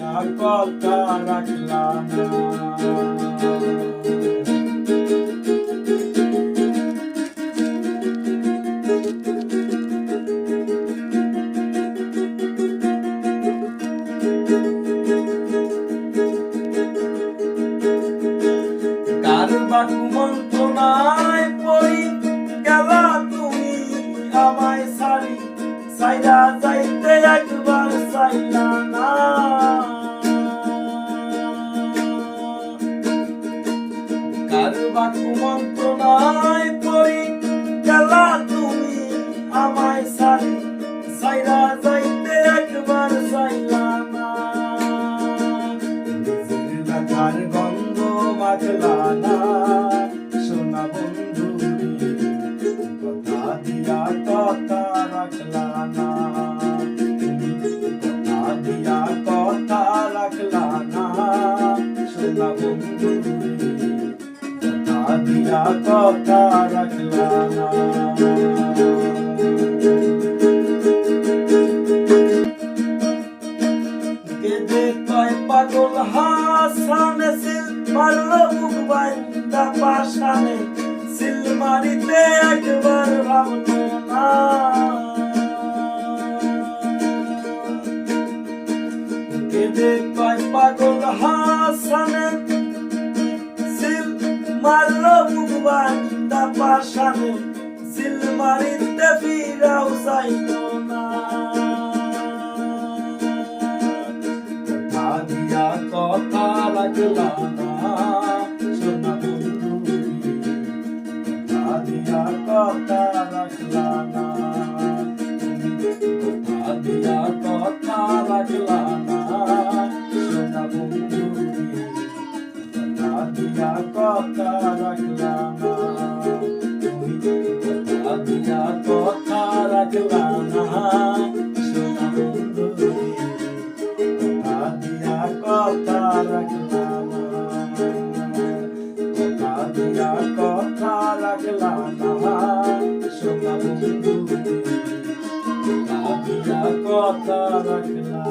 দিয়া কথা রাখলা না কার বাকু মন্ত্রণায় পড়ি গেলা কার বাকু মন্ত্রণায় পড়ি গেলা তুমি আমায় সারি। সাইরা যাইতে একবার সাইলা না। ব্যথার গন্ধ মাখলা না। সোনা বন্ধু কথা কথা রাখলা না। কথা কথা রাখলা না। সোনা বন্ধু দিয়া কথা রাখলা না কেঁদে কয় পাগল হাসানে সিল মারলো বুক বাইন্দা পাশানে সিল মারিতে একবার ভাবলো না কেঁদে কয় পাগল হাসানে বুক বাইন্দা পাশানে সিল মারিতে ফিরাও যাইতো না দিয়া কথা লাগলা না বন্ধু কথা দিয়া কথা রাখলা দিয়া কথা রাখলা না। তুমি কথা দিয়া কথা রাখলা না কথা রাখলা না। কথা দিয়া কথা রাখলা না। সোনা বন্ধু কথা দিয়া কথা রাখলা